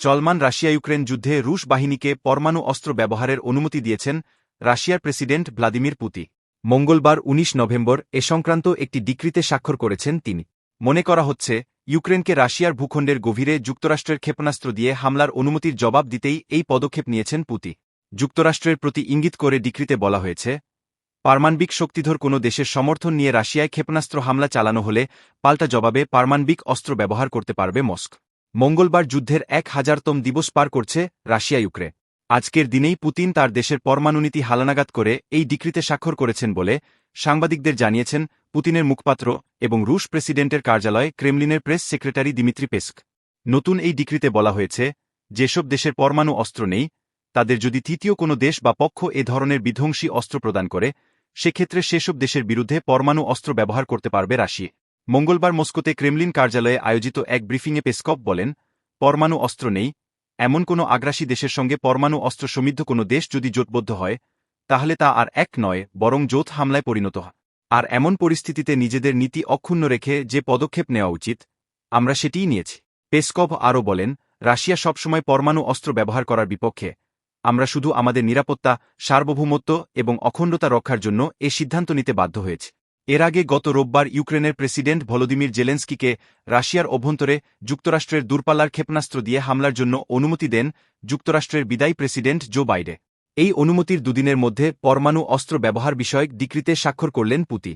চলমান Russia Ukraine যুদ্ধে রুশ বাহিনীকে পরমাণু অস্ত্র ব্যবহারের অনুমতি দিয়েছেন রাশিয়ার প্রেসিডেন্ট ভ্লাদিমির পুতি মঙ্গলবার ১৯ নভেম্বর এ সংক্রান্ত একটি ডিক্রিতে স্বাক্ষর করেছেন তিনি। মনে করা হচ্ছে, ইউক্রেনকে রাশিয়ার ভূখণ্ডের গভীরে যুক্তরাষ্ট্রের ক্ষেপণাস্ত্র দিয়ে হামলার অনুমতির জবাব দিতেই এই পদক্ষেপ নিয়েছেন পুতি যুক্তরাষ্ট্রের প্রতি ইঙ্গিত করে ডিক্রিতে বলা হয়েছে, পারমাণবিক শক্তিধর কোনো দেশের সমর্থন নিয়ে রাশিয়ায় ক্ষেপণাস্ত্র হামলা চালানো হলে পাল্টা জবাবে পারমাণবিক অস্ত্র ব্যবহার করতে পারবে মস্ক। মঙ্গলবার যুদ্ধের এক হাজারতম দিবস পার করছে রাশিয়া ইউক্রে। আজকের দিনেই পুতিন তার দেশের পরমাণুনীতি হালানাগাদ করে এই ডিক্রিতে স্বাক্ষর করেছেন বলে সাংবাদিকদের জানিয়েছেন পুতিনের মুখপাত্র এবং রুশ প্রেসিডেন্টের কার্যালয় ক্রেমলিনের প্রেস সেক্রেটারি দিমিত্রি পেস্ক। নতুন এই ডিক্রিতে বলা হয়েছে, যেসব দেশের পরমাণু অস্ত্র নেই, তাদের যদি তৃতীয় কোনো দেশ বা পক্ষ এ ধরনের বিধ্বংসী অস্ত্র প্রদান করে, সেক্ষেত্রে সেসব দেশের বিরুদ্ধে পরমাণু অস্ত্র ব্যবহার করতে পারবে রাশিয়া। মঙ্গলবার মস্কোতে ক্রেমলিন কার্যালয়ে আয়োজিত এক ব্রিফিংয়ে পেসকপ বলেন, পরমাণু অস্ত্র নেই। এমন কোনো আগ্রাসী দেশের সঙ্গে পরমাণু অস্ত্র সমৃদ্ধ কোনো দেশ যদি জোটবদ্ধ হয়, তাহলে তা আর এক নয়, বরং যৌথ হামলায় পরিণত হয়। আর এমন পরিস্থিতিতে নিজেদের নীতি অক্ষুণ্ণ রেখে যে পদক্ষেপ নেওয়া উচিত, আমরা সেটিই নিয়েছি। পেসকভ আরও বলেন, রাশিয়া সবসময় পরমাণু অস্ত্র ব্যবহার করার বিপক্ষে। আমরা শুধু আমাদের নিরাপত্তা, সার্বভৌমত্ব এবং অখণ্ডতা রক্ষার জন্য এ সিদ্ধান্ত নিতে বাধ্য হয়েছে। এর আগে গত রোববার ইউক্রেনের প্রেসিডেন্ট ভলোদিমির জেলেন্সকিকে রাশিয়ার অভ্যন্তরে যুক্তরাষ্ট্রের দূরপাল্লার ক্ষেপণাস্ত্র দিয়ে হামলার জন্য অনুমতি দেন যুক্তরাষ্ট্রের বিদায়ী প্রেসিডেন্ট জো বাইডে এই অনুমতির দুদিনের মধ্যে পরমাণু অস্ত্র ব্যবহার বিষয়ক ডিক্রিতে স্বাক্ষর করলেন পুতি